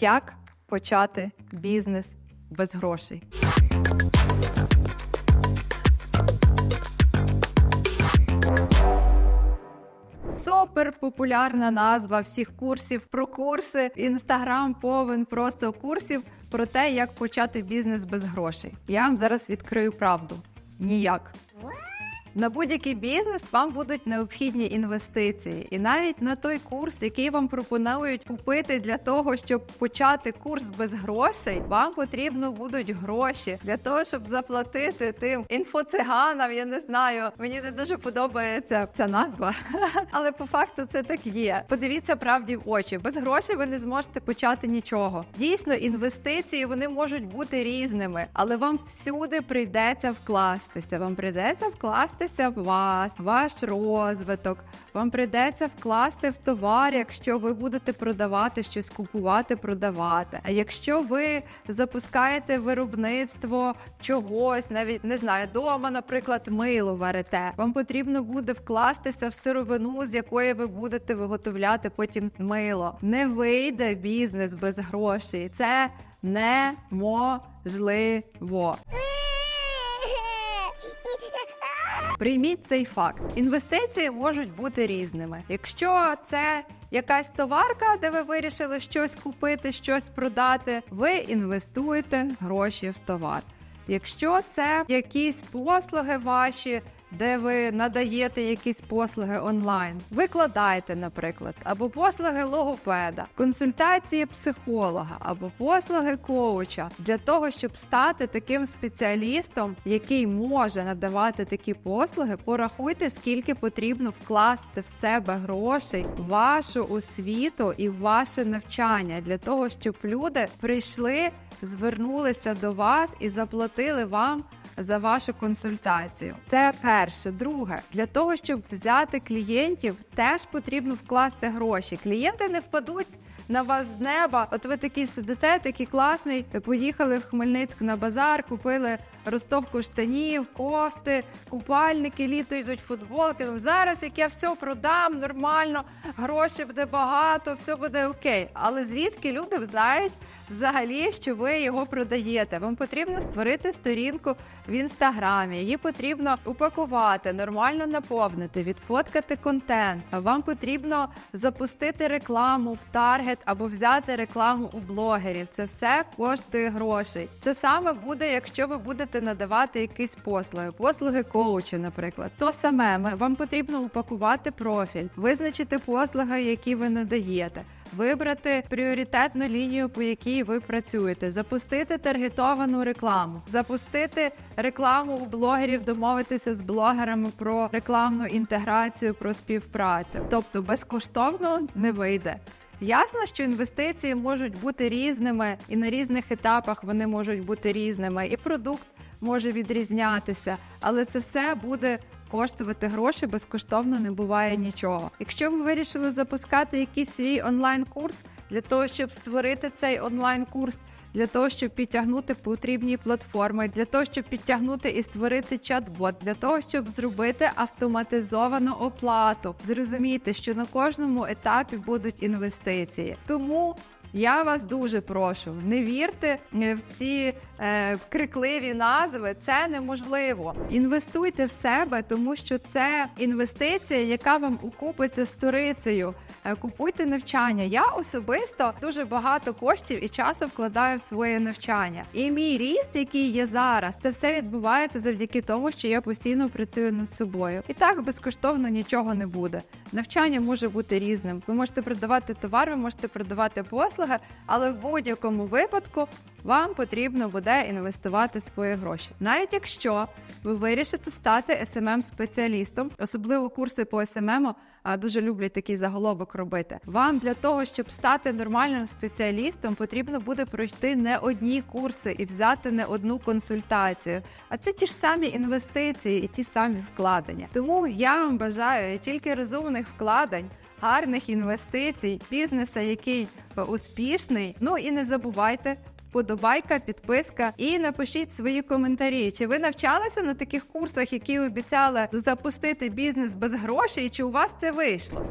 Як почати бізнес без грошей? Супер популярна назва всіх курсів про курси. Інстаграм повен просто курсів про те, як почати бізнес без грошей. Я вам зараз відкрию правду. Ніяк. На будь-який бізнес вам будуть необхідні інвестиції, і навіть на той курс, який вам пропонують купити для того, щоб почати курс без грошей, вам потрібно будуть гроші для того, щоб заплатити тим інфоциганам. Я не знаю, мені не дуже подобається ця назва, але по факту це так є. Подивіться правді в очі. Без грошей ви не зможете почати нічого. Дійсно, інвестиції вони можуть бути різними, але вам всюди прийдеться вкластися. Вам прийдеться вкластися в вас, ваш розвиток. Вам прийдеться вкласти в товар, якщо ви будете продавати щось, купувати, продавати. А якщо ви запускаєте виробництво чогось, навіть не знаю, дома, наприклад, мило варите, вам потрібно буде вкластися в сировину, з якої ви будете виготовляти потім мило. Не вийде бізнес без грошей. Це неможливо. Прийміть цей факт. Інвестиції можуть бути різними. Якщо це якась товарка, де ви вирішили щось купити, щось продати, ви інвестуєте гроші в товар. Якщо це якісь послуги ваші, де ви надаєте якісь послуги онлайн, викладаєте, наприклад, або послуги логопеда, консультації психолога, або послуги коуча для того, щоб стати таким спеціалістом, який може надавати такі послуги, порахуйте, скільки потрібно вкласти в себе грошей, вашу освіту і ваше навчання для того, щоб люди прийшли, звернулися до вас і заплатили вам за вашу консультацію. Це перше. Друге, для того, щоб взяти клієнтів, теж потрібно вкласти гроші. Клієнти не впадуть. На вас з неба, от ви такі сидите, такі класний. Поїхали в Хмельницьк на базар, купили ростовку штанів, кофти, купальники, літо йдуть футболки. Зараз як я все продам нормально, грошей буде багато, все буде окей. Але звідки люди знають взагалі, що ви його продаєте? Вам потрібно створити сторінку в інстаграмі. Її потрібно упакувати, нормально наповнити, відфоткати контент. Вам потрібно запустити рекламу в таргет або взяти рекламу у блогерів. Це все коштує грошей. Це саме буде, якщо ви будете надавати якісь послуги, послуги коуча, наприклад. То саме вам потрібно упакувати профіль, визначити послуги, які ви надаєте. Вибрати пріоритетну лінію, по якій ви працюєте, запустити таргетовану рекламу, запустити рекламу у блогерів, домовитися з блогерами про рекламну інтеграцію, про співпрацю. Тобто безкоштовно не вийде. Ясно, що інвестиції можуть бути різними, і на різних етапах вони можуть бути різними, і продукт може відрізнятися, але це все буде коштувати гроші, безкоштовно не буває нічого. Якщо ви вирішили запускати якийсь свій онлайн-курс для того, щоб створити цей онлайн-курс. Для того щоб підтягнути потрібні платформи, для того, щоб підтягнути і створити чат-бот, для того, щоб зробити автоматизовану оплату. Зрозумійте, що на кожному етапі будуть інвестиції. Тому я вас дуже прошу, не вірте е, в ці е, крикливі назви. Це неможливо. Інвестуйте в себе, тому що це інвестиція, яка вам окупиться сторицею. Е, Купуйте навчання. Я особисто дуже багато коштів і часу вкладаю в своє навчання. І мій ріст, який є зараз, це все відбувається завдяки тому, що я постійно працюю над собою. І так безкоштовно нічого не буде. Навчання може бути різним. Ви можете продавати товар, ви можете продавати послуги, але в будь-якому випадку вам потрібно буде інвестувати свої гроші. Навіть якщо ви вирішите стати smm спеціалістом особливо курси по SMM а, дуже люблять такий заголовок робити. Вам для того, щоб стати нормальним спеціалістом, потрібно буде пройти не одні курси і взяти не одну консультацію. А це ті ж самі інвестиції і ті самі вкладення. Тому я вам бажаю тільки розумних вкладень гарних інвестицій, бізнеса, який е, успішний. Ну і не забувайте. Вподобайка, підписка і напишіть свої коментарі. Чи ви навчалися на таких курсах, які обіцяли запустити бізнес без грошей? Чи у вас це вийшло?